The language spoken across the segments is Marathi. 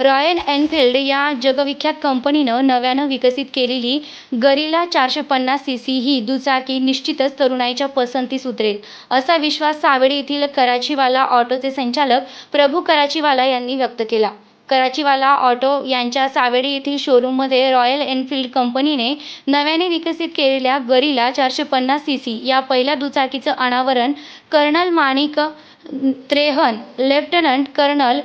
रॉयल एनफिल्ड या जगविख्यात कंपनीनं नव्यानं विकसित केलेली गरिला चारशे पन्नास सी सी ही दुचाकी निश्चितच तरुणाईच्या पसंतीस उतरेल असा विश्वास सावेडी येथील कराचीवाला ऑटोचे संचालक प्रभू कराचीवाला यांनी व्यक्त केला. कराचीवाला ऑटो यांच्या सावेडी येथील शोरूममध्ये रॉयल एनफिल्ड कंपनीने नव्याने विकसित केलेल्या गरिला चारशे पन्नास सी सी या पहिल्या दुचाकीचं अनावरण colonel Manik Trehan lieutenant colonel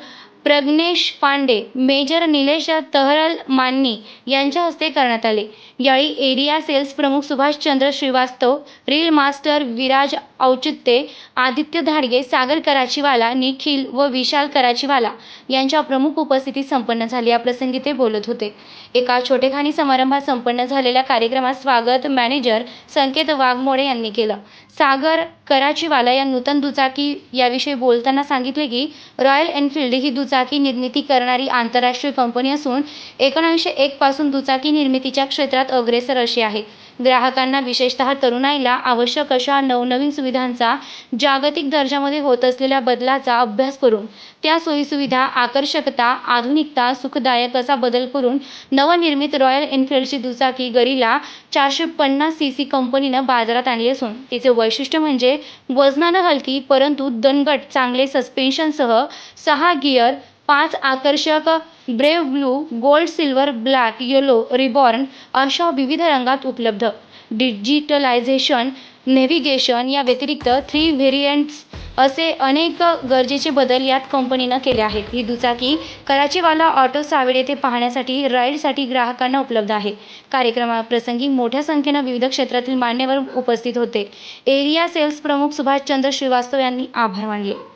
Pragnesh Pande major Nilesh Tahral माननी यांच्या हस्ते करण्यात आले. यावेळी एरिया सेल्स प्रमुख सुभाषचंद्र श्रीवास्तव रील मास्टर विराज औचित्ये आदित्य धाडगे सागर कराचीवाला निखिल व विशाल कराचीवाला यांच्या प्रमुख उपस्थितीत संपन्न झाली. याप्रसंगी ते बोलत होते. एका छोटेखानी समारंभात संपन्न झालेल्या कार्यक्रमात स्वागत मॅनेजर संकेत वाघमोडे यांनी केलं. सागर कराचीवाला या नूतन दुचाकी याविषयी बोलताना सांगितले की रॉयल एनफिल्ड ही दुचाकी दुचाकी निर्मिती करणारी आंतरराष्ट्रीय कंपनी असून एकोणीसशे एक पासून दुचाकी निर्मितीच्या क्षेत्रात अग्रेसर अशी आहे. ग्राहकांना विशेषतः तरुणाईला आवश्यक अशा नवनवीन सुविधांचा जागतिक दर्जामध्ये होत असलेल्या बदलाचा अभ्यास करून त्या सोयीसुविधा आकर्षकता आधुनिकता सुखदायक असा बदल करून नवनिर्मित रॉयल एनफिल्डची दुचाकी गरीला चारशे पन्नास सी सी कंपनीनं बाजारात आणली असून तिचे वैशिष्ट्य म्हणजे वजनानं हलकी परंतु दणकट चांगले सस्पेन्शनसह सहा गिअर पाच आकर्षक brave blue gold silver black yellow reborn अशा विविध रंगात उपलब्ध. डिजिटलायझेशन नेव्हिगेशन या व्यतिरिक्त थ्री व्हेरियंट्स असे अनेक गरजेचे बदल यात कंपनीनं केले आहेत. ही दुचाकी कराचीवाला ऑटो सावेड येथे पाहण्यासाठी राईडसाठी ग्राहकांना उपलब्ध आहे. कार्यक्रमाप्रसंगी मोठ्या संख्येनं विविध क्षेत्रातील मान्यवर उपस्थित होते. एरिया सेल्स प्रमुख सुभाषचंद्र श्रीवास्तव यांनी आभार मानले.